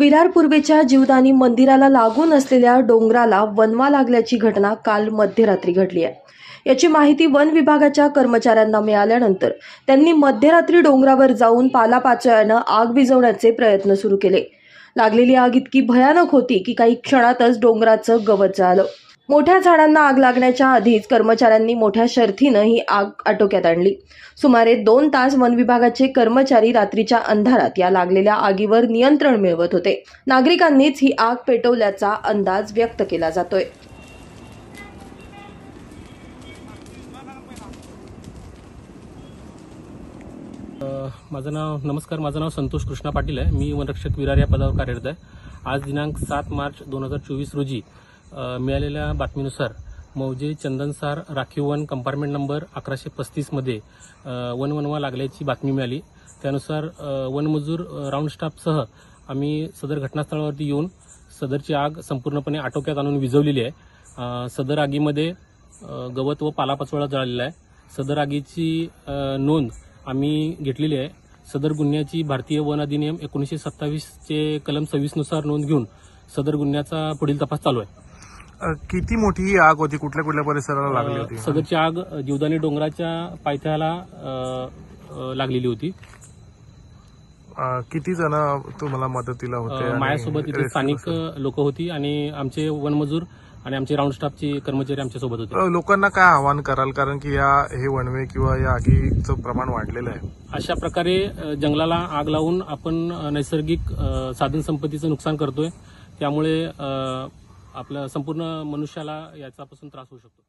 विरार पूर्वेच्या जीवदानी मंदिराला लागून असलेल्या डोंगराला वनवा लागल्याची घटना काल मध्यरात्री घडली आहे. याची माहिती वन विभागाच्या कर्मचाऱ्यांना मिळाल्यानंतर त्यांनी मध्यरात्री डोंगरावर जाऊन पालापाचोळ्यानं आग विझवण्याचे प्रयत्न सुरू केले. लागलेली आग इतकी भयानक होती की काही क्षणातच डोंगराचं गवत जाळलं. मोठ्या झाडांना आग लागण्याच्या आधीच कर्मचाऱ्यांनी मोठ्या शर्थीनं ही आग आटोक्यात आणली. सुमारे दोन तास वन विभागाचे कर्मचारी रात्रीच्या अंधारात या लागलेल्या आगीवर नियंत्रण मिळवत होते. नागरिकांनीच ही आग पेटवल्याचा अंदाज व्यक्त केला जातोय. माझं नाव नमस्कार माझं नाव संतोष कृष्णा पाटील आहे. मी वनरक्षक विरार या पदावर कार्यरत आहे. आज दिनांक सात मार्च दोन हजार चोवीस रोजी मिळालेल्या बातमीनुसार मौजे चंदनसार राखीव वन कंपार्टमेंट नंबर अकराशे पस्तीसमध्ये वन वनवा लागल्याची बातमी मिळाली. त्यानुसार वनमजूर राऊंड स्टाफसह आम्ही सदर घटनास्थळावरती येऊन सदरची आग संपूर्णपणे आटोक्यात आणून विझवलेली आहे. सदर आगीमध्ये गवत व पालापाचोळा जळालेला आहे. सदर आगीची नोंद आम्ही घेतलेली आहे. सदर गुन्ह्याची भारतीय वन अधिनियम एकोणीसशे सत्तावीसचे कलम सव्वीसनुसार नोंद घेऊन सदर गुन्ह्याचा पुढील तपास चालू आहे. अ, किती मोठी ही आग होती? कुठल्या कुठल्या परिसराला लागली होती? सदरची आग जीवदानी डोंगराच्या पायथ्याला अ, अ, लागलेली होती. अ, किती जण तुम्हाला मदतीला होते आणि माझ्यासोबत इथे rescue स्थानिक? लोक होती आणि आमचे वनमजूर आणि आमचे राऊंड स्टाफचे कर्मचारी आमच्यासोबत होते. अ, लोकांना काय आवाहन कराल? कारण की या हे वणवे किंवा या आगीचं प्रमाण वाढलेलं आहे. अशा प्रकारे अ, जंगलाला आग लावून आपण अ, नैसर्गिक अ, साधन संपत्तीचं नुकसान करतोय. त्यामुळे अ, आपलं संपूर्ण मनुष्याला याचापासून त्रास होऊ शकतो.